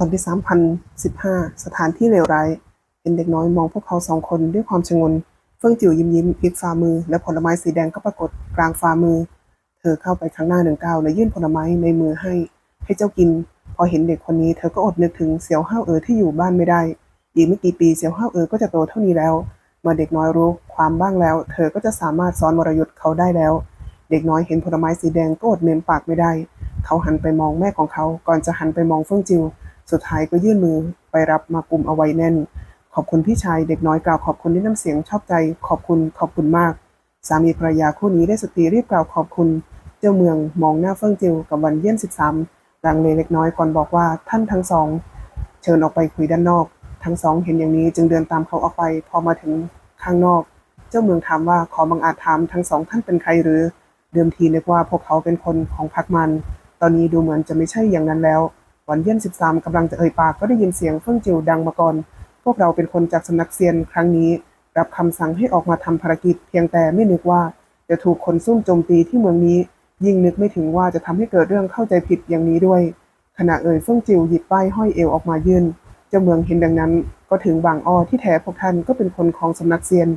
ตอนที่3015 สถานที่เลวร้ายเห็นเด็กน้อยมองพวกเขาสองคนด้วยความชงน เฟื่องจิ๋วยิ้มยิ้มพลิกฝ่ามือ และผลไม้สีแดงก็ปรากฏกลางฝ่ามือ เธอเข้าไปข้างหน้าหนึ่งก้าวและยื่นผลไม้ในมือให้ ให้เจ้ากิน พอเห็นเด็กคนนี้เธอก็อดนึกถึงเสี่ยวห้าวเอ๋อที่อยู่บ้านไม่ได้ อีกไม่กี่ปีเสี่ยวห้าวเอ๋อก็จะโตเท่านี้แล้ว เมื่อเด็กน้อยรู้ความบ้างแล้ว เธอก็จะสามารถสอนวรยุทธ์เขาได้แล้ว เด็กน้อยเห็นผลไม้สีแดงก็อดเม้มปากไม่ได้ เขาหันไปมองแม่ของเขา ก่อนจะหันไปมองเฟื่องจิว สุดท้ายก็ยื่นมือไปรับมากุมเอาไว้แน่น ขอบคุณพี่ชายเด็กน้อยกล่าวขอบคุณด้วยน้ำเสียงชอบใจ ขอบคุณขอบคุณมาก สามีภรรยาคู่นี้ได้สติรีบกล่าวขอบคุณ เจ้าเมืองมองหน้าเฟื่องจิวกับวันเยี่ยนสิบสามลังเลเล็กน้อยก่อนบอกว่าท่านทั้งสอง เชิญออกไปคุยด้านนอก ทั้งสองเห็นอย่างนี้จึงเดินตามเขาออกไป พอมาถึงข้างนอก เจ้าเมืองถามว่าขอบังอาจถามทั้งสองท่านเป็นใครหรือเดิมทีนึกว่าพวกเขาเป็นคนของพรรคมัน ตอนนี้ดูเหมือนจะไม่ใช่อย่างนั้นแล้ว วันเยี่ยนสิบสามกำลังจะเอ่ยปากก็ได้ยินเสียงเฟื่องจิวดังมาก่อน พวกเราเป็นคนจากสำนักเซียนครั้งนี้ รับคำสั่งให้ออกมาทำภารกิจ เพียงแต่ไม่นึกว่าจะถูกคนซุ่มโจมตีที่เมืองนี้ ยิ่งนึกไม่ถึงว่าจะทำให้เกิดเรื่องเข้าใจผิดอย่างนี้ด้วย ขณะเอ่ยเฟื่องจิวหยิบป้ายห้อยเอวออกมายื่นเจ้าเมืองเห็นดังนั้น ก็ถึงบางอ้อที่แท้พวกท่านก็เป็นคนของสำนักเซียน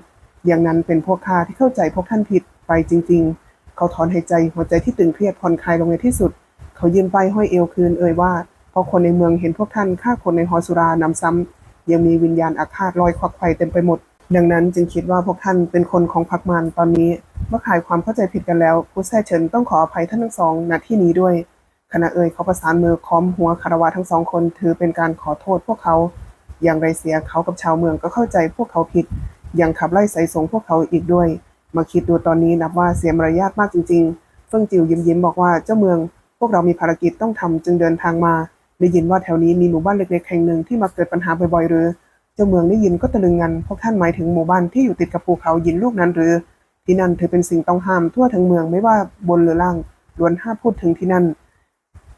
อย่างนั้นเป็นพวกข้าที่เข้าใจพวกท่านผิดไปจริง ๆ เขาถอนหายใจหัวใจที่ตึงเครียดผ่อนคลายลงในที่สุด เขายืมป้ายห้อยเอวคืนเอ่ยว่า พอคนในเมืองเห็นพวกท่านฆ่าคนในหอสุรานำซ้ำยังมีวิญญาณอาฆาตลอยควักไข่เต็มไปหมด ดังนั้นจึงคิดว่าพวกท่านเป็นคนของพรรคมารตอนนี้เมื่อขายความเข้าใจผิดกันแล้วผู้แท้เฉินต้องขออภัยท่านทั้งสองณที่นี้ด้วยขณะเอ่ยเขาประสานมือค้อมหัวคารวะทั้งสองคนถือเป็นการขอโทษพวกเขา อย่างไรเสียเขากับชาวเมืองก็เข้าใจพวกเขาผิด ยังขับไล่ใส่สงพวกเขาอีกด้วย มาคิดดูตอนนี้นับว่าเสียมารยาทมากจริงๆ เฟิ่งจิวยิ้มยิ้มๆบอกว่าเจ้าเมือง พวกเรามีภารกิจต้องทำจึงเดินทางมา ได้ยินว่าแถวนี้มีหมู่บ้านเล็กๆแห่งหนึ่งที่มาเกิดปัญหาบ่อยๆหรือ เจ้าเมืองได้ยินก็ตะลึงงันพวกท่านหมายถึงหมู่บ้านที่อยู่ติดกับภูเขายินลูกนั้นหรือ ที่นั่นถือเป็นสิ่งต้องห้ามทั่วทั้งเมืองไม่ว่าบนหรือล่างล้วนห้ามพูดถึงที่นั่น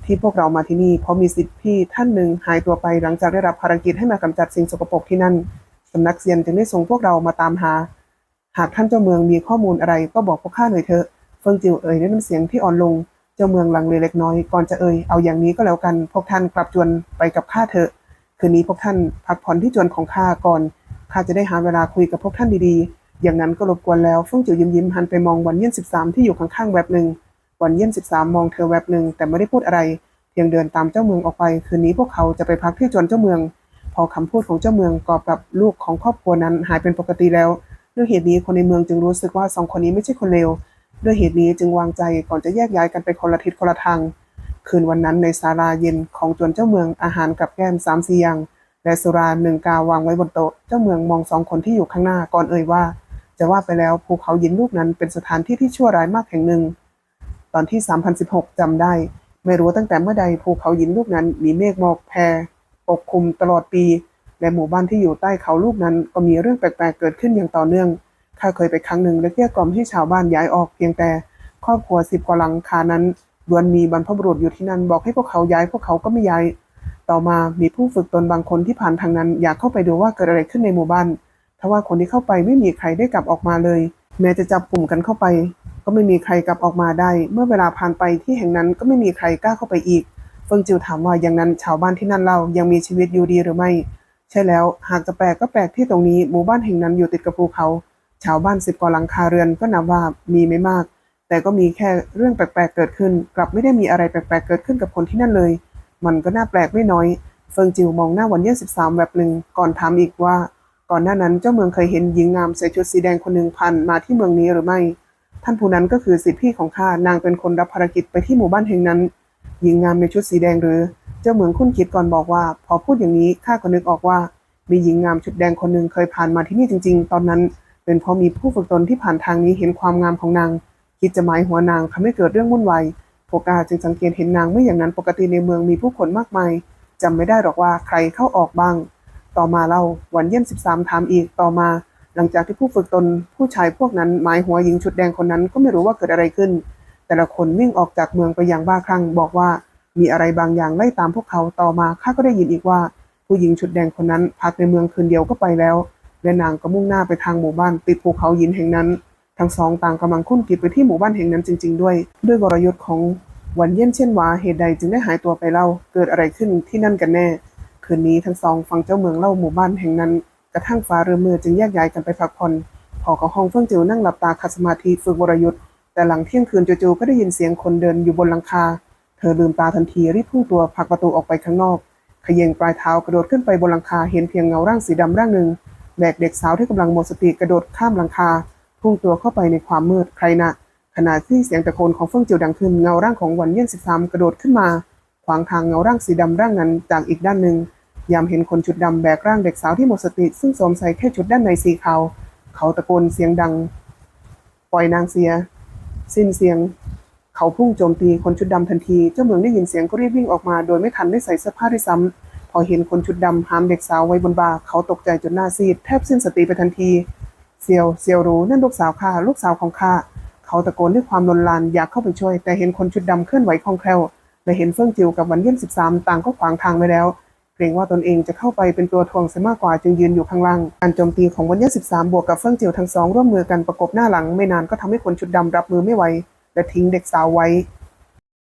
ที่พวกเรามาที่นี่เพราะมีสิทธิพี่ท่านหนึ่งหายตัวไปหลังจากได้รับภารกิจให้มากำจัดสิ่งสกปรกที่นั่นสำนักเซียนจึงได้ส่งพวกเรามาตามหา หากท่านเจ้าเมืองมีข้อมูลอะไรก็บอกพวกข้าหน่อยเถอะ เฟิงจิวเอ่ยด้วยน้ำเสียงที่อ่อนลง เจ้าเมืองลังเลเล็กน้อยก่อนจะเอ่ยเอาอย่างนี้ก็แล้วกันพวกท่านกลับจวนไปกับข้าเถอะ คืนนี้พวกท่านพักผ่อนที่จวนของข้าก่อนข้าจะได้หาเวลาคุยกับพวกท่านดีๆ อย่างนั้นก็รบกวนแล้วเฟิงจิ๋วยิ้มยิ้มหันไปมองวันเยี่ยนสิบสามที่อยู่ข้างๆแวบหนึ่งวันเยี่ยนสิบสามมองเธอแวบหนึ่งแต่ไม่ได้พูดอะไรเพียงเดินตามเจ้าเมืองออกไปคืนนี้พวกเขาจะไปพักที่จวนเจ้าเมือง พอคำพูดของเจ้าเมืองกอบกับลูกของครอบครัวนั้นหายเป็นปกติแล้วด้วยเหตุนี้คนในเมืองจึงรู้สึกว่าสองคนนี้ไม่ใช่คนเลว ด้วยเหตุนี้จึงวางใจก่อนจะแยกย้ายกันไปคนละทิศคนละทาง คืนวันนั้นในศาลาเย็นของจวนเจ้าเมืองอาหารกับแก้มสามสี่อย่างและสุราหนึ่งกาวางไว้บนโต๊ะ เจ้าเมืองมองสองคนที่อยู่ข้างหน้าก่อนเอ่ยว่า จะว่าไปแล้วภูเขายินลูกนั้นเป็นสถานที่ที่ชั่วร้ายมากแห่งหนึ่ง ตอนที่ 3016จำได้ ไม่รู้ตั้งแต่เมื่อใดภูเขาหินลูกนั้นมีเมฆหมอกแพรปกคลุมตลอดปี และหมู่บ้านที่อยู่ใต้เขาลูกนั้นก็มีเรื่องแปลกๆเกิดขึ้นอย่างต่อเนื่อง ข้าเคยไปครั้งหนึ่งและเกลี้ยกล่อมให้ชาวบ้านย้ายออกเพียงแต่ครอบครัวสิบกว่าหลังคานั้นล้วนมีบรรพบุรุษอยู่ที่นั่นบอกให้พวกเขาย้ายพวกเขาก็ไม่ย้าย ต่อมามีผู้ฝึกตนบางคนที่ผ่านทางนั้น อยากเข้าไปดูว่าเกิดอะไรขึ้นในหมู่บ้านทว่าคนที่เข้าไปไม่มีใครได้กลับออกมาเลย แม้จะจับกลุ่มกันเข้าไป ก็ไม่มีใครกลับออกมาได้ เมื่อเวลาผ่านไปที่แห่งนั้นก็ไม่มีใครกล้าเข้าไปอีกเฟิงจิวถามว่าอย่างนั้นชาวบ้านที่นั่นเล่ายังมีชีวิตอยู่ดีหรือไม่ ใช่แล้ว หากจะแปลกก็แปลกที่ตรงนี้หมู่บ้านแห่งนั้นอยู่ติดกับภูเขา ชาวบ้านสิบกว่าหลังคาเรือนก็นับว่ามีไม่มาก แต่ก็มีแค่เรื่องแปลกๆเกิดขึ้น กลับไม่ได้มีอะไรแปลกๆเกิดขึ้นกับคนที่นั่นเลย มันก็น่าแปลกไม่น้อยเฟิงจิวมองหน้าวันเยี่ยสิบสามแบบหนึ่งก่อนถามอีกว่า ก่อนหน้านั้นเจ้าเมืองเคยเห็นหญิงงามใส่ชุดสีแดงคนหนึ่งผ่านมาที่เมืองนี้หรือไม่ ท่านผู้นั้นก็คือสิทธิพี่ของข้านางเป็นคนรับภารกิจไปที่หมู่บ้านแห่งนั้น หญิงงามในชุดสีแดงหรือ เจ้าเมืองคุ้นคิดก่อนบอกว่า พอพูดอย่างนี้ข้าก็นึกออกว่า มีหญิงงามชุดแดงคนหนึ่งเคยผ่านมาที่นี่จริง ๆ ตอนนั้น เป็นเพราะมีผู้ฝึกตนที่ผ่านทางนี้เห็นความงามของนาง คิดจะหมายหัวนางทำให้เกิดเรื่องวุ่นวายพวกกาจึงสังเกตเห็นนางไม่อย่างนั้นปกติในเมืองมีผู้คนมากมายจำไม่ได้หรอกว่าใครเข้าออกบ้าง ต่อมาเล่าวันเยี่ยมสิบสามถามอีกต่อมา หลังจากที่ผู้ฝึกตนผู้ชายพวกนั้นหมายหัวหญิงชุดแดงคนนั้นก็ไม่รู้ว่าเกิดอะไรขึ้น แต่ละคนวิ่งออกจากเมืองไปอย่างบ้าคลั่งบอกว่ามีอะไรบางอย่างไล่ตามพวกเขาต่อมาข้าก็ได้ยินอีกว่า ผู้หญิงชุดแดงคนนั้นพักในเมืองคืนเดียวก็ไปแล้ว และนางก็มุ่งหน้าไปทางหมู่บ้านติดภูเขาหินแห่งนั้น ทั้งสองต่างกำลังคุ้นคิดไปที่หมู่บ้านแห่งนั้นจริง ๆ ด้วย ด้วยวรยุทธ์ของวันเยี่ยนเช่นหวาเหตุใดจึงได้หายตัวไปเล่าเกิดอะไรขึ้นที่นั่นกันแน่ คืนนี้ทั้งสองฟังเจ้าเมืองเล่าหมู่บ้านแห่งนั้น กระทั่งฟ้าเริ่มมืดจึงแยกย้ายกันไปพักผ่อนพอกับห้องเฟื่องจิวนั่งหลับตาขัดสมาธิฝึกวรยุทธ์แต่หลังเที่ยงคืนจู่ๆก็ได้ยินเสียงคนเดินอยู่บนหลังคา เธอลืมตาทันทีรีบพุ่งตัวผลักประตูออกไปข้างนอกขย่งปลายเท้ากระโดดขึ้นไปบนหลังคาเห็นเพียงเงาร่างสีดำร่างหนึ่ง แบกเด็กสาวที่กำลังหมดสติกระโดดข้ามหลังคา พุ่งตัวเข้าไปในความมืดใครนะขณะที่เสียงตะโกนของเฟื่องจิวดังขึ้นเงาร่างของวันเยี่ยนสิบสามกระโดดขึ้นมา ขวางทางเงาร่างสีดำร่างนั้นจากอีกด้านหนึ่งยามเห็นคนชุดดำแบกร่างเด็กสาวที่หมดสติ ซึ่งสวมใส่แค่ชุดด้านในสีขาวเขาตะโกนเสียงดัง ปล่อยนางเสีย สิ้นเสียง เขาพุ่งโจมตีคนชุดดำทันที เจ้าเมืองได้ยินเสียงก็รีบวิ่งออกมา โดยไม่ทันได้ใส่เสื้อผ้าด้วยซ้ำ พอเห็นคนชุดดำหามเด็กสาวไว้บนบ่าเขาตกใจจนหน้าซีดแทบสิ้นสติไปทันทีเซียวเซียวรู้นั่นลูกสาวข้าลูกสาวของข้าเขาตะโกนด้วยความลนลานอยากเข้าไปช่วย แต่เห็นคนชุดดำเคลื่อนไหวคล่องแคล่วและเห็นเฟื่องจิวกับวันเยี่ยมสิบสามต่างก็ขวางทางไว้แล้วเกรงว่าตนเองจะเข้าไปเป็นตัวทวงเสียมากกว่าจึงยืนอยู่ข้างล่างการโจมตีของวันเยี่ยสิบสามบวกกับเฟื่องจิวทั้งสองร่วมมือกันประกบหน้าหลังไม่นานก็ทำให้คนชุดดำรับมือไม่ไหวและทิ้งเด็กสาวไว้